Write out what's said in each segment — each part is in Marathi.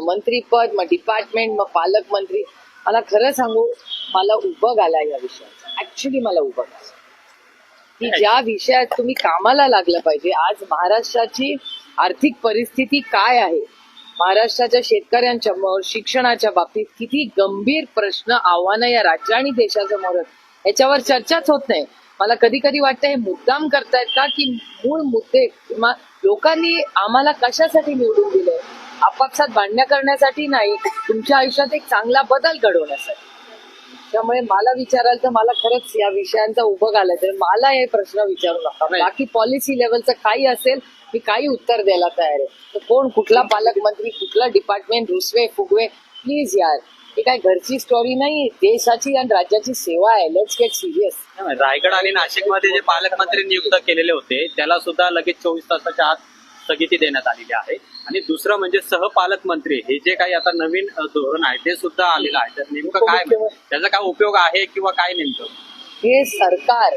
मग मंत्रीपद मग डिपार्टमेंट मग पालकमंत्री. मला खरं सांगू मला उभं आला या विषयाचा. ऍक्च्युली मला उभं आला की ज्या विषयात तुम्ही कामाला लागलं पाहिजे आज महाराष्ट्राची आर्थिक परिस्थिती काय आहे? महाराष्ट्राच्या शेतकऱ्यांच्या शिक्षणाच्या बाबतीत किती गंभीर प्रश्न आव्हानं या राज्य आणि देशासमोर याच्यावर चर्चाच होत नाही. मला कधी कधी वाटतं हे मुद्दाम करतायत का? की मूळ मुद्दे किंवा लोकांनी आम्हाला कशासाठी निवडून दिले आपापसात भांडण्या करण्यासाठी नाही तुमच्या आयुष्यात एक चांगला बदल घडवण्यासाठी. त्यामुळे मला विचाराल तर मला खरंच या विषयांचा उभं घालायचं मला हे प्रश्न विचारू नका. बाकी पॉलिसी लेवलचं काही असेल मी काही उत्तर द्यायला तयार आहे. तर कोण कुठला पालकमंत्री कुठला डिपार्टमेंट रुसवे फुगवे प्लीज यार. ही काय घरची स्टोरी नाही देशाची आणि राज्याची सेवा आहे. लेट्स गेट सिरियस रायगड आणि नाशिकमध्ये जे पालकमंत्री नियुक्त केलेले होते त्याला सुद्धा लगेच चोवीस तासाच्या आत स्थगिती देण्यात आलेली आहे. आणि दुसरं म्हणजे सहपालकमंत्री हे जे काही आता नवीन धोरण आहे ते सुद्धा आलेलं आहे. तर नेमकं काय म्हणजे? त्याचा काय उपयोग आहे किंवा काय नेमकं? हे सरकार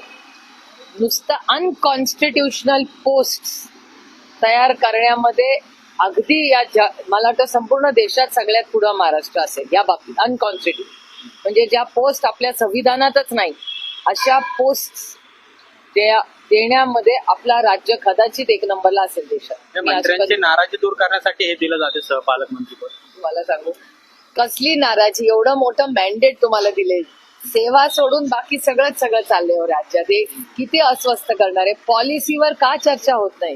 नुसतं अनकॉन्स्टिट्युशनल पोस्ट तयार करण्यामध्ये अगदी या मला वाटतं संपूर्ण देशात सगळ्यात पुढं महाराष्ट्र असेल या बाबतीत. अनकॉन्स्टिट्युशन म्हणजे ज्या पोस्ट आपल्या संविधानातच नाही अशा पोस्ट देण्यामध्ये आपला राज्य कदाचित एक नंबरला असेल देशात. मंत्र्यांची नाराजी दूर करण्यासाठी हे दिलं जाते सहपालकमंत्री पद तुम्हाला सांगू? कसली नाराजी? एवढं मोठं मॅन्डेट तुम्हाला दिले. सेवा सोडून बाकी सगळंच सगळं चाललंय हो राज्यात. हे किती अस्वस्थ करणार आहे? पॉलिसीवर का चर्चा होत नाही?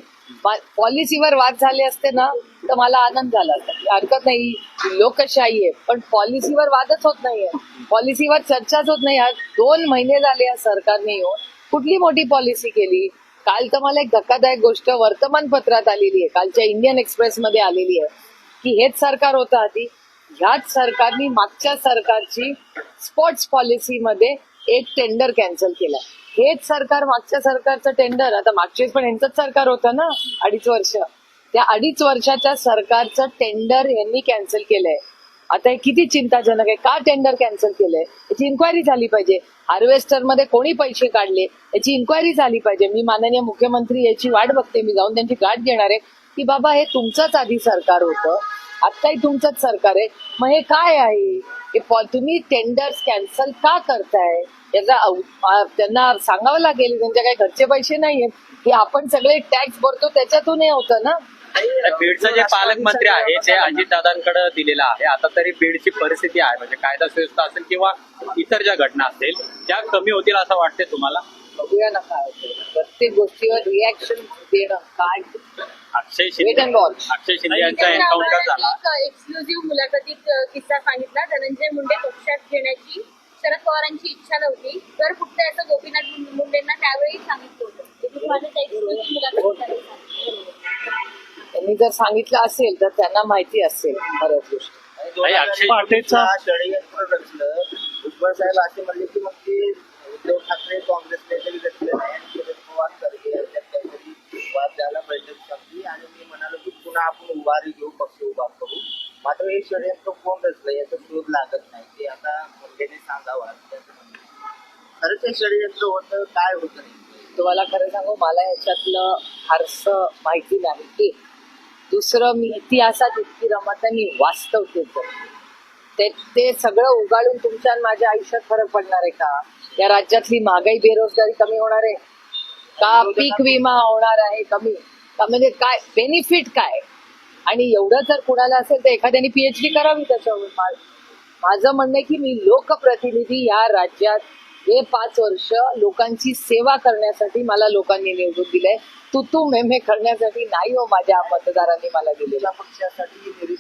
पॉलिसीवर वाद झाले असते ना तर मला आनंद झाला असता. हरकत नाही. लोकशाही आहे. पण पॉलिसीवर वादच होत नाहीये. पॉलिसीवर चर्चाच होत नाही. आज दोन महिने झाले या सरकारने येऊन. कुठली मोठी पॉलिसी केली? काल तर मला एक धक्कादायक गोष्ट वर्तमानपत्रात आलेली आहे. कालच्या इंडियन एक्सप्रेस मध्ये आलेली आहे. की हेच सरकार होतं आधी. ह्याच सरकारनी मागच्या सरकारची स्पोर्ट्स पॉलिसीमध्ये एक टेंडर कॅन्सल केला. हेच सरकार मागच्या सरकारचं टेंडर आता मागचे पण यांचंच सरकार होतं ना अडीच वर्ष. त्या अडीच वर्षाच्या सरकारचं टेंडर यांनी कॅन्सल केलंय. आता हे किती चिंताजनक आहे. का टेंडर कॅन्सल केलंय? याची इन्क्वायरी झाली पाहिजे. हार्वेस्टरमध्ये कोणी पैसे काढले याची इन्क्वायरी झाली पाहिजे. मी माननीय मुख्यमंत्री याची वाट बघते मी जाऊन त्यांची गाठ घेणार आहे. की बाबा हे तुमचंच आधी सरकार होतं आत्ताही तुमचंच सरकार आहे. मग हे काय आहे? हे तुम्ही टेंडर्स कॅन्सल का करताय? याचा त्यांना सांगावं लागेल त्यांच्या काही घरचे पैसे नाहीयेत. हे आपण सगळे टॅक्स भरतो त्याच्यातून हे होतं ना? बीडचं जे पालकमंत्री आहे ते अजितदादांकडे दिलेलं आहे. आता तरी बीडची परिस्थिती आहे. म्हणजे कायदा सुव्यवस्था असेल किंवा इतर ज्या घटना असतील त्या कमी होतील असं वाटते तुम्हाला? बघूया ना काय. प्रत्येक गोष्टीवर रिॲक्शन देणं काय? अक्षय Wait शिंदे and watch. अक्षय शिंदे यांचा एन्काउंटर झाला. एक्सक्लुझिव्ह मुलाखतीत अ, किस्सा सांगितला. धनंजय मुंडे पक्षात घेण्याची शरद पवारांची इच्छा नव्हती. जर फक्त असं गोपीनाथ मुंडेंना त्यावेळी सांगितलं होतं. ते तुम्ही माझ्या त्या exclusive मुलाखतीत सांगितलं. त्यांनी जर सांगितलं असेल तर त्यांना माहिती असेल बऱ्याच गोष्टी. आणि अक्षय पाटेचा षडयंत्र रचलं भुजबळ साहेब असे म्हणले की मग ते उद्धव ठाकरे काँग्रेस नेते घेतले नाही आणि शरद पवार खरगे यांच्यात काहीतरी वाद झाला बैठक संपली आणि मी म्हणालो की पुन्हा आपण उभारी घेऊ पक्ष उभा करू. मात्र हे षडयंत्र कोण रचलं याचा शोध लागत नाही. ते आता मुंडेने सांगावं हे षडयंत्र होतं काय होतं नाही तुम्हाला खरं सांगू मला याच्यातलं फारसं माहिती नाही. एक दुसरं मी इतिहासात इतकी रमत आहे मी वास्तव तेच ते ते सगळं उगाळून तुमच्या माझ्या आयुष्यात फरक पडणार आहे का? या राज्यातली महागाई बेरोजगारी कमी होणार आहे? का पीक विमा होणार आहे कमी? का म्हणजे काय बेनिफिट काय? आणि एवढं जर कुणाला असेल तर एखाद्याने पीएचडी करावी त्याच्यावर. माझं म्हणणं आहे की मी लोकप्रतिनिधी या राज्यात हे पाच वर्ष लोकांची सेवा करण्यासाठी मला लोकांनी निवडून दिलंय. तू तू मेमे करण्यासाठी नाही हो माझ्या मतदारांनी मला दिलेला. पक्षासाठी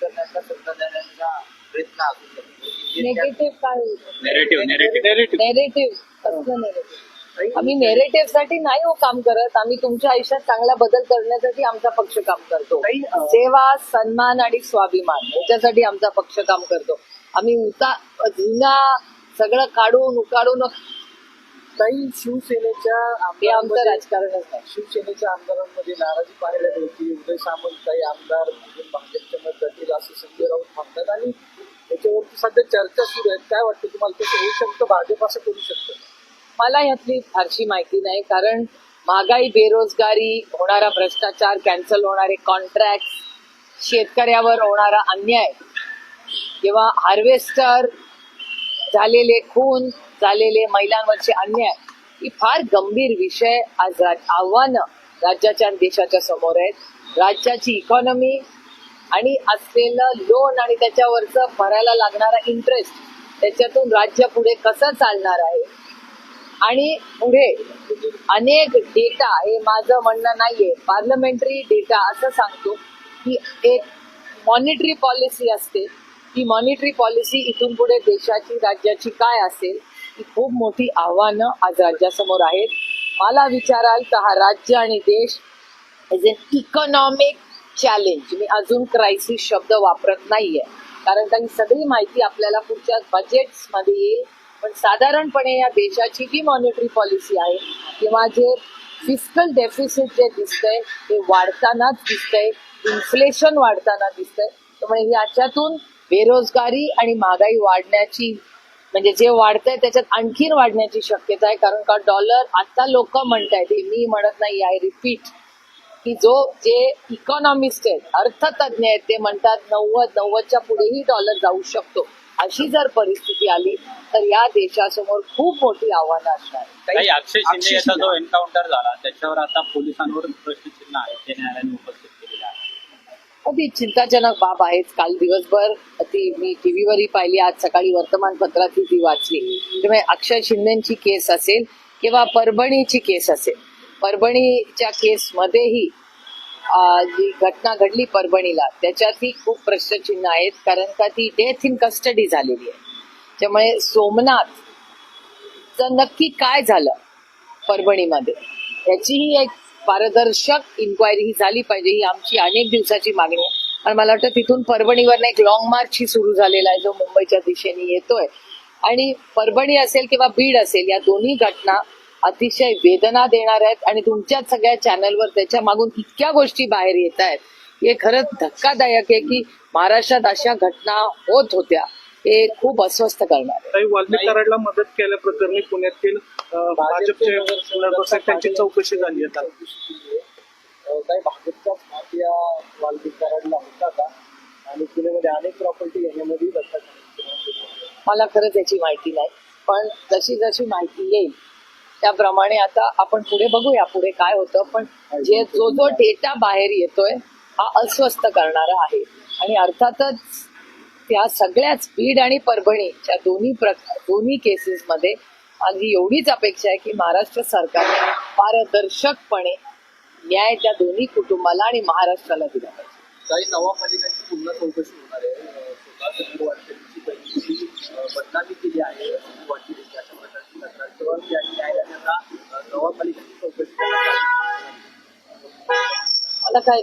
करण्याचा सत्ताधाऱ्यांचा प्रयत्न नेगेटिव्ह काय? नेरेटिव्ह नेरेटिव्ह नेरेटिव्ह कसलं नेरेटिव्ह आम्ही नेरेटिव्हसाठी नाही हो काम करत. आम्ही तुमच्या आयुष्यात चांगला बदल करण्यासाठी आमचा पक्ष काम करतो. सेवा सन्मान आणि स्वाभिमान याच्यासाठी आमचा पक्ष काम करतो. आम्ही उता जुना सगळं काढून उकाडून काही शिवसेनेच्या हे आमचं राजकारणच नाही शिवसेनेच्या आमदारांमध्ये नाराजी पाहायला मिळते. उदय सामंत काही आमदार म्हणजे भाजपच्या मत जातील असं संजय राऊत म्हणतात आणि याच्यावरती सध्या चर्चा सुरू आहे. काय वाटतं तुम्हाला कसं होऊ शकतं भाजप असं करू शकतं मला यातली फारशी माहिती नाही कारण महागाई बेरोजगारी होणारा भ्रष्टाचार कॅन्सल होणारे कॉन्ट्रॅक्ट शेतकऱ्यावर होणारा अन्याय. किंवा हार्वेस्टर झालेले खून झालेले महिलांवरचे अन्याय ही फार गंभीर विषय आज आव्हानं राज्याच्या आणि देशाच्या समोर आहेत. राज्याची इकॉनॉमी आणि असलेलं लोन आणि त्याच्यावरचं भरायला लागणारा इंटरेस्ट त्याच्यातून राज्य पुढे कसं चालणार आहे? आणि पुढे अनेक डेटा हे माझं म्हणणं नाहीये. पार्लमेंटरी डेटा असं सांगतो की एक मॉनिटरी पॉलिसी असते. ही मॉनिटरी पॉलिसी इथून पुढे देशाची राज्याची काय असेल ही खूप मोठी आव्हानं आज राज्यासमोर आहेत. मला विचाराल तर हा राज्य आणि देश एज एन इकॉनॉमिक चॅलेंज मी अजून क्रायसिस शब्द वापरत नाहीये. कारण त्यांनी सगळी माहिती आपल्याला पुढच्या बजेट्समध्ये येईल. पण साधारणपणे या देशाची जी मॉनिटरी पॉलिसी आहे किंवा जे फिजिकल डेफिसिट जे दिसतंय ते वाढतानाच दिसतंय. इन्फ्लेशन वाढताना दिसतंय. त्यामुळे याच्यातून बेरोजगारी आणि महागाई वाढण्याची म्हणजे जे वाढतंय त्याच्यात आणखीन वाढण्याची शक्यता आहे. कारण का डॉलर आता लोक म्हणतायत मी म्हणत नाही आय रिपीट की जो जे इकॉनॉमिस्ट आहेत अर्थतज्ञ आहेत ते म्हणतात नव्वद नव्वदच्या पुढेही डॉलर जाऊ शकतो. अशी जर परिस्थिती आली तर या देशासमोर खूप मोठी आव्हानं असणार अक्षय शिंदे याचा जो एन्काउंटर झाला त्याच्यावर आता पोलिसांवर प्रश्नचिन्ह आहे ते न्यायालयाने उपस्थित अगदी चिंताजनक बाब आहेच. काल दिवसभर ती मी टीव्हीवरही पाहिली. आज सकाळी वर्तमानपत्रातही ती वाचली. त्यामुळे अक्षय शिंदेची केस असेल किंवा परभणीची केस असेल परभणीच्या केसमध्येही जी घटना घडली परभणीला त्याच्यातही खूप प्रश्नचिन्ह आहेत. कारण का ती डेथ इन कस्टडी झालेली आहे. त्यामुळे सोमनाथ नक्की काय झालं परभणीमध्ये याचीही एक पारदर्शक इन्क्वायरी ही झाली पाहिजे ही आमची अनेक दिवसाची मागणी आहे. आणि मला वाटतं तिथून परभणीवर एक लॉंग मार्च ही सुरू झालेला आहे जो मुंबईच्या दिशेने येतोय. आणि परभणी असेल किंवा बीड असेल या दोन्ही घटना अतिशय वेदना देणार आहेत. आणि तुमच्याच सगळ्या चॅनलवर त्याच्या मागून इतक्या गोष्टी बाहेर येत आहेत हे खरंच धक्कादायक आहे की महाराष्ट्रात अशा घटना होत होत्या. हे खूप अस्वस्थ करणार. आहे काही वाल्मिक कराडला मदत केल्याप्रकरणी पुण्यातील अं, भाजपचे नगरसेवक त्यांची चौकशी झाली आता काही भाजपचा माफिया वाल्मिक कराडला होता का? आणि पुण्यामध्ये अनेक प्रॉपर्टी भ्रष्टाचार मला खरंच याची माहिती नाही. पण जशी जशी माहिती येईल त्याप्रमाणे आता आपण पुढे बघूया पुढे काय होतं. पण जे जो जो डेटा बाहेर येतोय हा अस्वस्थ करणारा आहे. आणि अर्थातच त्या सगळ्याच बीड आणि परभणीच्या दोन्ही प्रकार दोन्ही केसेसमध्ये माझी एवढीच अपेक्षा आहे की महाराष्ट्र सरकारने पारदर्शकपणे न्याय त्या दोन्ही कुटुंबाला आणि महाराष्ट्राला दिला पाहिजे काही पुन्हा चौकशी होणार आहे बदनामी केली आहे अशा प्रकारची तक्रार या चौकशी. मला काय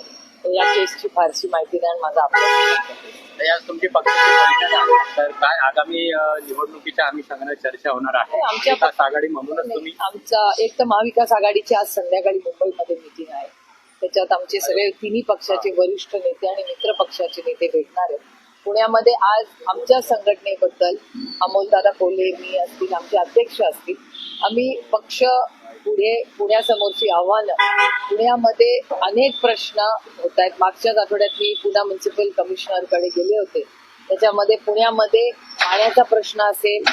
या केसची फारशी माहिती नाही माझा. तर आज तुमची पक्षाची बैठक आहे. तर काय आगामी निवडणुकीच्या आम्ही सांगण्यात चर्चा होणार आहे. आमच्या विकास आघाडी म्हणूनच तुम्ही आमचा एक तर महाविकास आघाडीची आज संध्याकाळी मुंबईमध्ये मिटिंग आहे. त्याच्यात आमचे सगळे तिन्ही पक्षाचे वरिष्ठ नेते आणि मित्र पक्षाचे नेते भेटणार आहेत. पुण्यामध्ये आज आमच्या संघटनेबद्दल अमोलदादा कोल्हे मी असतील आमचे अध्यक्ष असतील. आम्ही पक्ष पुढे पुण्यासमोरची आव्हानं. पुण्यामध्ये अनेक प्रश्न होत आहेत. मागच्याच आठवड्यात मी पुणा म्युन्सिपल कमिशनरकडे गेले होते. त्याच्यामध्ये पुण्यामध्ये पाण्याचा प्रश्न असेल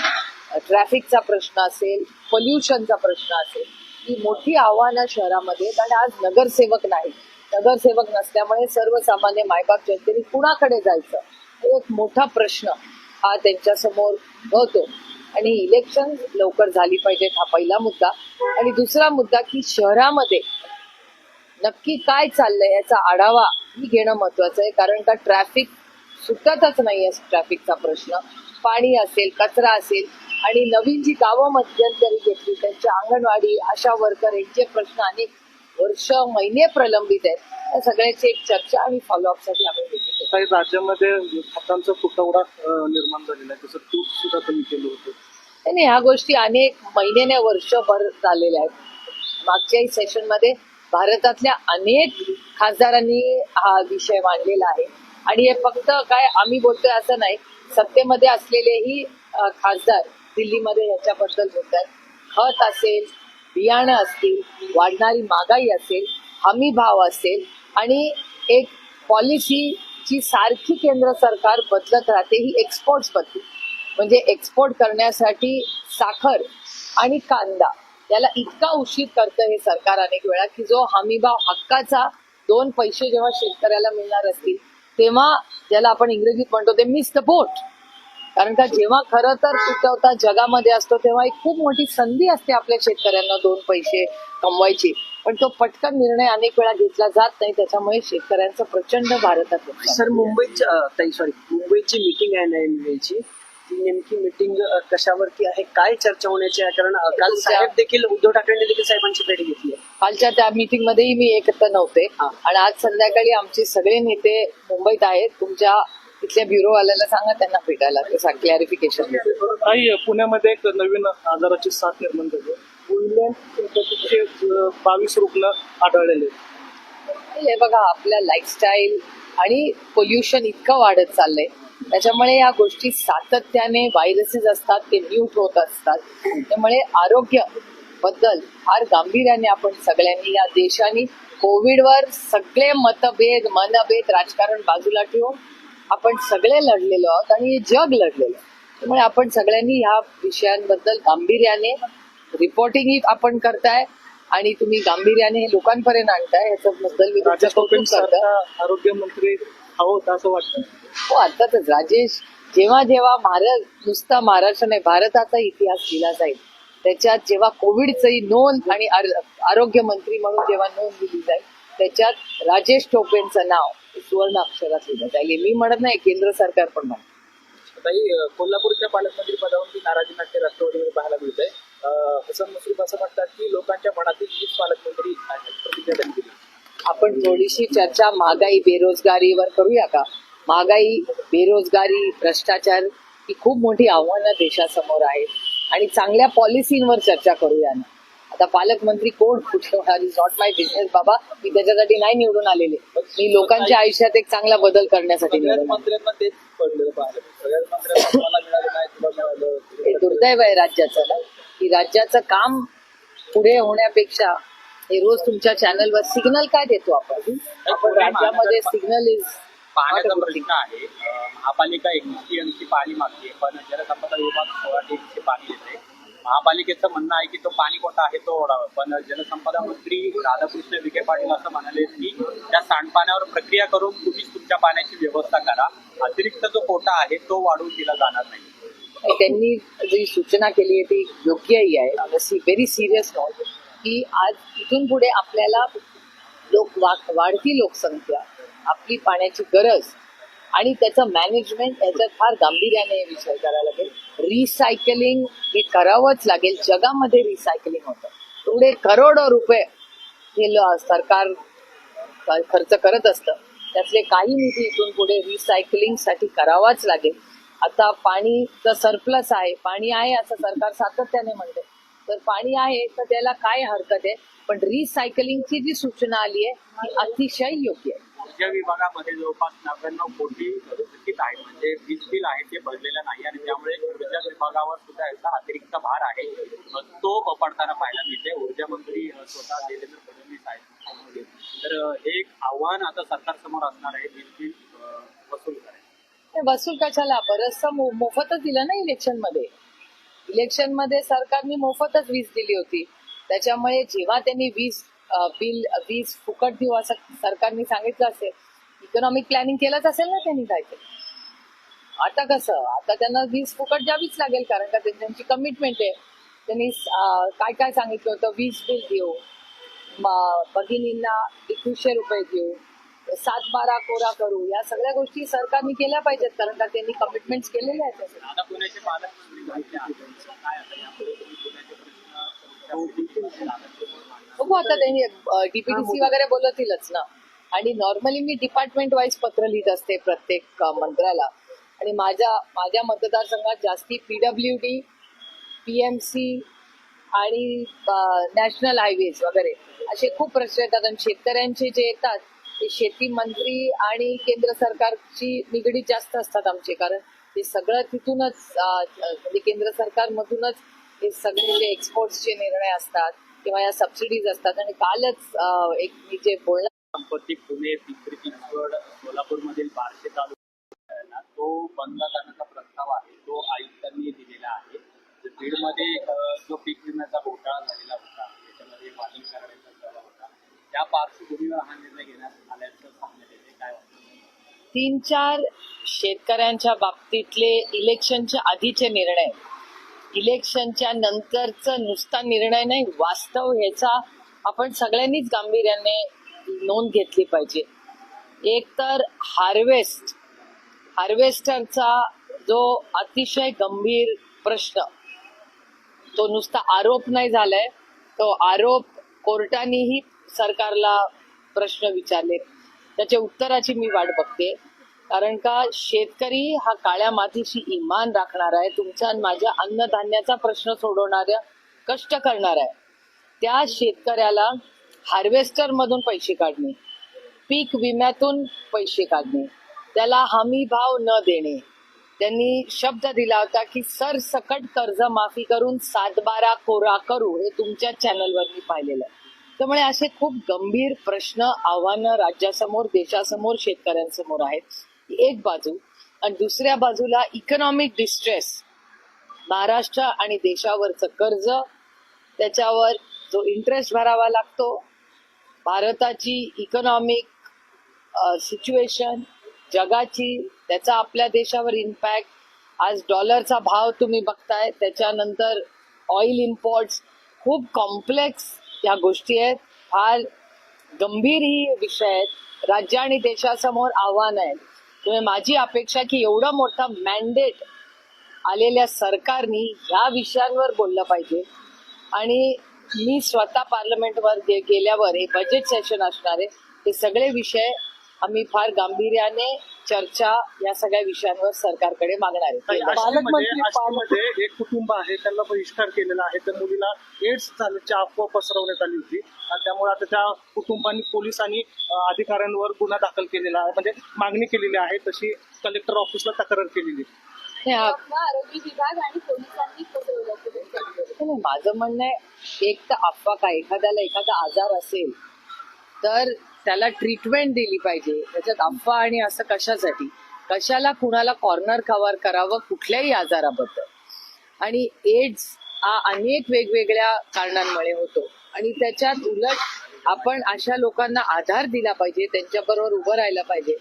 ट्रॅफिकचा प्रश्न असेल पोल्युशनचा प्रश्न असेल ही मोठी आव्हानं शहरामध्ये कारण आणि आज नगरसेवक नाही. नगरसेवक नसल्यामुळे सर्वसामान्य मायबाप जनतेने कुणाकडे जायचं? एक मोठा प्रश्न हा त्यांच्यासमोर होतो. आणि इलेक्शन लवकर झाली पाहिजेत हा पहिला मुद्दा. आणि दुसरा मुद्दा की शहरामध्ये नक्की काय चाललंय याचा आढावा ही घेणं महत्वाचं आहे. कारण का ट्रॅफिक सुटतच आहे ट्रॅफिकचा प्रश्न. पाणी असेल कचरा असेल आणि नवीन जी गावं मध्यंतरी घेतली त्यांच्या अंगणवाडी आशा वर्कर यांचे प्रश्न अनेक वर्ष महिने प्रलंबित आहेत त्या सगळ्याची एक चर्चा आणि फॉलोअपसाठी आम्ही meeting काही राज्यामध्ये खतांचा तुटवडा निर्माण झालेला आहे. तसं तूट सुद्धा कमी केलं होतं. आणि ह्या गोष्टी अनेक महिन्याने वर्षभर चाललेल्या आहेत. मागच्याही सेशनमध्ये भारतातल्या अनेक खासदारांनी हा विषय मांडलेला आहे. आणि हे फक्त काय आम्ही बोलतोय असं नाही सत्तेमध्ये असलेलेही खासदार दिल्लीमध्ये याच्याबद्दल बोलतात खत असेल बियाणं असतील वाढणारी महागाई असेल हमी भाव असेल आणि एक पॉलिसीची सारखी केंद्र सरकार बदलत राहते ही एक्सपोर्ट्स बदली म्हणजे एक्सपोर्ट करण्यासाठी साखर आणि कांदा याला इतका उशीर करतं हे सरकार अनेक वेळा की जो हमीभाव हक्काचा दोन पैसे जेव्हा शेतकऱ्याला मिळणार असतील तेव्हा ज्याला आपण इंग्रजीत म्हणतो ते मिस द बोट कारण का जेव्हा खरं तर तुटवता जगामध्ये असतो तेव्हा एक खूप मोठी संधी असते आपल्या शेतकऱ्यांना दोन पैसे कमवायची. पण तो पटकन निर्णय अनेक वेळा घेतला जात नाही त्याच्यामुळे शेतकऱ्यांचं प्रचंड भारतात सर मुंबईची सॉरी मुंबईची मिटिंग आहे ना ती नेमकी मिटिंग कशावरती आहे काय चर्चा होण्याची आहे? कारण काल साहेब देखील उद्धव ठाकरेंनी देखील साहेबांची भेट घेतली कालच्या त्या मीटिंग मध्येही मी एकत्र नव्हते. हा. आणि आज संध्याकाळी आमचे सगळे नेते मुंबईत आहेत. तुमच्या तिथल्या ब्युरोवाल्याला सांगा त्यांना भेटायला क्लॅरिफिकेशन काही पुण्यामध्ये एक नवीन आजाराची साथ निर्माण झाली बावीस रुग्ण आढळलेले. हे बघा आपल्या लाईफस्टाईल आणि पोल्युशन इतकं वाढत चाललंय. त्याच्यामुळे या गोष्टी सातत्याने व्हायरसेस असतात ते म्यूट होत असतात. त्यामुळे आरोग्यबद्दल फार गांभीर्याने आपण सगळ्यांनी या देशाने कोविडवर सगळे मतभेद मनभेद राजकारण बाजूला ठेवून आपण सगळे लढलेलो आहोत आणि हे जग लढलेलं त्यामुळे आपण सगळ्यांनी ह्या विषयांबद्दल गांभीर्याने रिपोर्टिंगही आपण करताय. आणि तुम्ही गांभीर्याने हे लोकांपर्यंत आणताय याच्याबद्दल मी तुमचं कौतुक करतो. आरोग्यमंत्री हवं असं वाटतं. हो अर्थातच राजेश जेव्हा जेव्हा महाराज नुसता महाराष्ट्र नाही भारताचा इतिहास लिहिला जाईल त्याच्यात जेव्हा कोविडची नोंद आणि आर- आरोग्य मंत्री म्हणून जेव्हा नोंद दिली जाईल त्याच्यात राजेश टोपेंचं नाव सुवर्ण अक्षरात लिहिलं जाईल. मी म्हणत नाही केंद्र सरकार पण म्हणत कोल्हापूरच्या पालकमंत्री पदावरती नाराजी नाट्य राष्ट्रवादीमध्ये पाहायला मिळतंय. अ, हसन मुश्रीफ असं म्हणतात की लोकांच्या मनातील हीच पालकमंत्री त्यांनी दिली. आपण थोडीशी चर्चा महागाई बेरोजगारीवर करूया का? महागाई बेरोजगारी भ्रष्टाचार ही खूप मोठी आव्हानं देशासमोर आहेत. आणि चांगल्या पॉलिसींवर चर्चा करूया ना. आता पालकमंत्री कोण? कुठे? होणार इज नॉट माय बिझनेस बाबा. मी त्याच्यासाठी नाही निवडून आलेले. मी लोकांच्या आयुष्यात एक चांगला बदल करण्यासाठी हे दुर्दैव आहे राज्याचं ना. की राज्याचं काम पुढे होण्यापेक्षा हे रोज तुमच्या चॅनलवर सिग्नल काय देतो आपण? आपण राज्यामध्ये सिग्नल इज पाण्याचा प्रश्न आहे. महापालिका टीएमची पाणी मागते पण जलसंपदा विभाग सोळा पाणी देते. महापालिकेचं म्हणणं आहे की तो पाणी कोटा आहे तो ओढावा. पण जलसंपदा मंत्री राधाकृष्ण विखे पाटील असं म्हणाले की त्या सांडपाण्यावर प्रक्रिया करून तुम्हीच तुमच्या पाण्याची व्यवस्था करा. अतिरिक्त जो कोटा आहे तो वाढवून दिला जाणार नाही. त्यांनी जी सूचना केली आहे ती योग्यही आहे. व्हेरी सिरियस नॉट की आज इथून पुढे आपल्याला लोक वाढती लोकसंख्या आपली पाण्याची गरज आणि त्याचं मॅनेजमेंट याच्यात फार गांभीर्याने विचार करायला लागेल. रिसायकलिंग हे करावंच लागेल. जगामध्ये रिसायकलिंग होतं. एवढे करोडो रुपये हे सरकार खर्च करत असतं. त्यातले काही निधी इथून पुढे रिसायकलिंगसाठी करावाच लागेल. आता पाणीचं सरप्लस आहे. पाणी आहे असं सरकार सातत्याने म्हणते. तर पाणी आहे तर त्याला काय हरकत आहे? पण रिसायकलिंगची जी सूचना आली आहे ती अतिशय योग्य आहे. ऊर्जा विभागामध्ये जवळपास नव्याण्णव कोटी थकीत आहेत म्हणजे वीज बिल आहे ते भरलेलं नाही आणि त्यामुळे ऊर्जा विभागावर सुद्धा याचा अतिरिक्त भार आहे. तो पडताना पाहायला मिळते. ऊर्जा मंत्री स्वतः देवेंद्र फडणवीस आहेत. तर हे एक आव्हान आता सरकार समोर असणार आहे. वीज बिल वसूल करायचं. वसूल कशाला? बरस मोफतच दिलं ना इलेक्शनमध्ये इलेक्शनमध्ये सरकारने मोफतच वीज दिली होती. त्याच्यामुळे जेव्हा त्यांनी वीज बिल वीज फुकट देऊ असं सरकारने सांगितलं असेल इकॉनॉमिक प्लॅनिंग केलंच असेल ना त्यांनी काय ते? आता कसं? आता त्यांना वीज फुकट द्यावीच लागेल कारण का त्यांची कमिटमेंट आहे. त्यांनी काय काय सांगितलं होतं? वीज बिल देऊ. भगिनींना एकवीसशे रुपये देऊ. सात बारा कोरा करू. या सगळ्या गोष्टी सरकारने केल्या पाहिजेत कारण का त्यांनी कमिटमेंट केलेले आहेत बघू आता त्यांनी डीपीडीसी वगैरे बोलवतीलच ना. आणि नॉर्मली मी डिपार्टमेंट वाईज पत्र लिहित असते प्रत्येक मंत्र्याला. आणि माझ्या माझ्या मतदारसंघात जास्ती पीडब्ल्यू डी पीएमसी आणि नॅशनल हायवेज वगैरे असे खूप प्रश्न येतात. आणि शेतकऱ्यांचे जे येतात शेती मंत्री आणि केंद्र सरकारची निगडीत जास्त असतात आमचे कारण ते सगळं तिथूनच म्हणजे केंद्र सरकारमधूनच हे सगळे जे एक्सपोर्टचे निर्णय असतात किंवा या सबसिडीज असतात आणि कालच एक मी जे बोलणार संपत्ती पुणे पिंपरी चिंचवड सोलापूरमधील बारशे तालुका तो बंद करण्याचा प्रस्ताव आहे तो आयुक्तांनी दिलेला आहे. तर बीडमध्ये जो पीक विम्याचा घोटाळा झालेला होता त्याच्यामध्ये वादळ करण्याचा त्या पार्श्वभूमीवर हा निर्णय घेण्यात आल्याचं सांगण्यात येते काय तीन चार शेतकऱ्यांच्या बाबतीतले इलेक्शनच्या आधीचे निर्णय. इलेक्शनच्या नंतरचा नुसता निर्णय नाही वास्तव ह्याचा आपण सगळ्यांनीच गांभीर्याने नोंद घेतली पाहिजे. एक तर हार्वेस्ट. हार्वेस्टरचा जो अतिशय गंभीर प्रश्न तो नुसता आरोप नाही झालाय. तो आरोप कोर्टानेही सरकारला प्रश्न विचारले. त्याच्या उत्तराची मी वाट बघते. कारण का शेतकरी हा काळ्या मातीशी इमान राखणार आहे. तुमच्या आणि माझ्या अन्नधान्याचा प्रश्न सोडवणाऱ्या कष्ट करणार आहे. त्या शेतकऱ्याला हार्वेस्टर मधून पैसे काढणे पीक विम्यातून पैसे काढणे त्याला हमी भाव न देणे. त्यांनी शब्द दिला होता की सरसकट कर्ज माफी करून सातबारा कोरा करू हे तुमच्या चॅनलवर मी पाहिलेलं आहे. त्यामुळे असे खूप गंभीर प्रश्न आव्हानं राज्यासमोर देशासमोर शेतकऱ्यांसमोर आहेत. एक बाजू. आणि दुसऱ्या बाजूला इकॉनॉमिक डिस्ट्रेस महाराष्ट्र आणि देशावरचं कर्ज त्याच्यावर जो इंटरेस्ट भरावा लागतो भारताची इकॉनॉमिक सिच्युएशन जगाची त्याचा आपल्या देशावर इम्पॅक्ट आज डॉलरचा भाव तुम्ही बघताय त्याच्यानंतर ऑइल इम्पोर्ट्स खूप कॉम्प्लेक्स या गोष्टी आहेत. फार गंभीर ही विषय आहेत. राज्य आणि देशासमोर आव्हान आहे त्यामुळे माझी अपेक्षा की एवढं मोठं मॅन्डेट आलेल्या सरकारनी ह्या विषयांवर बोललं पाहिजे. आणि मी स्वतः पार्लमेंटवर गेल्यावर हे बजेट सेशन असणार आहे. हे सगळे विषय आम्ही फार गांभीर्याने चर्चा या सगळ्या विषयांवर सरकारकडे मागणार आहे. एक कुटुंब आहे त्यांना बहिष्कार केलेला आहे. त्या मुलीला एड्स झाल्याची अफवा पसरवण्यात आली होती. आणि त्यामुळे आता त्या कुटुंबांनी पोलिसांनी अं, अधिकाऱ्यांवर गुन्हा दाखल केलेला आहे. म्हणजे मागणी केलेली आहे तशी कलेक्टर ऑफिसला तक्रार केलेली आहे. आ- अफवा आरोग्य विभाग आणि पोलिसांनी पोलीस माझं म्हणणं आहे एक तर अफवा काय एखाद्याला एखादा आजार असेल तर त्याला ट्रीटमेंट दिली पाहिजे. त्याच्यात अफवा आणि असं कशासाठी? कशाला कुणाला कॉर्नर कव्हर करावं कुठल्याही आजाराबद्दल? आणि एड्स हा अनेक वेगवेगळ्या कारणांमुळे होतो. आणि त्याच्यात उलट आपण अशा लोकांना आधार दिला पाहिजे त्यांच्याबरोबर उभं राहायला पाहिजे.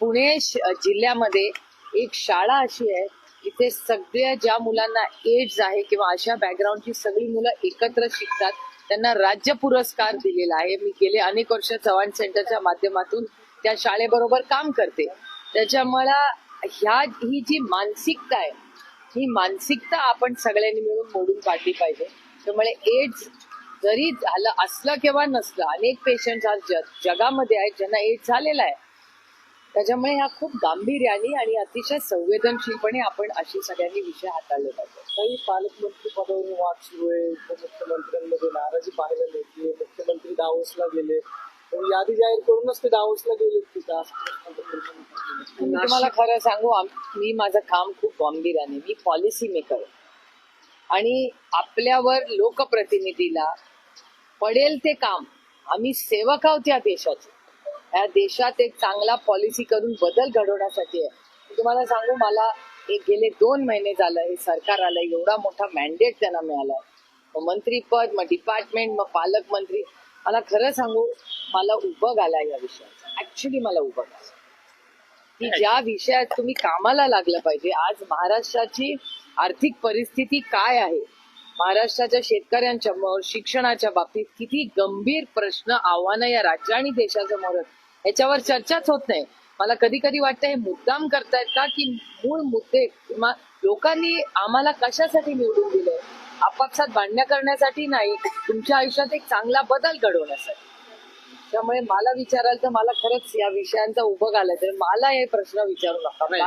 पुणे जिल्ह्यामध्ये एक शाळा अशी आहे इथे सगळ्या ज्या मुलांना एड्स आहे किंवा अशा बॅकग्राऊंडची सगळी मुलं एकत्र शिकतात त्यांना राज्य पुरस्कार दिलेला आहे. मी गेले अनेक वर्ष चव्हाण सेंटरच्या माध्यमातून त्या शाळेबरोबर काम करते. त्याच्यामुळे ह्या ही जी मानसिकता आहे ही मानसिकता आपण सगळ्यांनी मिळून मोडून काढली पाहिजे. त्यामुळे एड्स जरी झालं असलं किंवा नसलं अनेक पेशंट आज जग जगामध्ये आहेत ज्यांना एड्स झालेला आहे. त्याच्यामुळे ह्या खूप गांभीर्याने आणि अतिशय संवेदनशीलपणे आपण अशी सगळ्यांनी विषय हाताळले पाहिजे. काही पालकमंत्री पदावरून वाद सुरू आहे. उपमुख्यमंत्र्यांमध्ये नाराजी पाहायला मिळते. मुख्यमंत्री दावोसला गेले. यादी जाहीर करूनच ते दावोसला गेले तुम्हाला खरं सांगू मी माझं काम खूप गांभीर्याने मी पॉलिसी मेकर आणि आपल्यावर लोकप्रतिनिधीला पडेल ते काम आम्ही सेवक आहोत या देशाचे. या देशात एक चांगला पॉलिसी करून बदल घडवण्यासाठी आहे. तुम्हाला सांगू मला एक गेले दोन महिने झालं हे सरकार आलं एवढा मोठा मॅन्डेट त्यांना मिळालाय मग मंत्रीपद मग डिपार्टमेंट मग पालकमंत्री. मला खरं सांगू मला उभं आला या विषयाचा. ऍक्च्युली मला उभं आला की ज्या विषयात तुम्ही कामाला लागलं पाहिजे आज महाराष्ट्राची आर्थिक परिस्थिती काय आहे? महाराष्ट्राच्या शेतकऱ्यांच्या शिक्षणाच्या बाबतीत किती गंभीर प्रश्न आव्हानं या राज्य आणि देशासमोर याच्यावर चर्चाच होत नाही. मला कधी कधी वाटतं हे मुद्दाम करतायत का की मूळ मुद्दे किंवा लोकांनी आम्हाला कशासाठी निवडून दिले आपापसात भांडण्या करण्यासाठी नाही तुमच्या आयुष्यात एक चांगला बदल घडवण्यासाठी. त्यामुळे मला विचाराल तर मला खरंच या विषयांचा उभं घालायचं मला हे प्रश्न विचारू नका.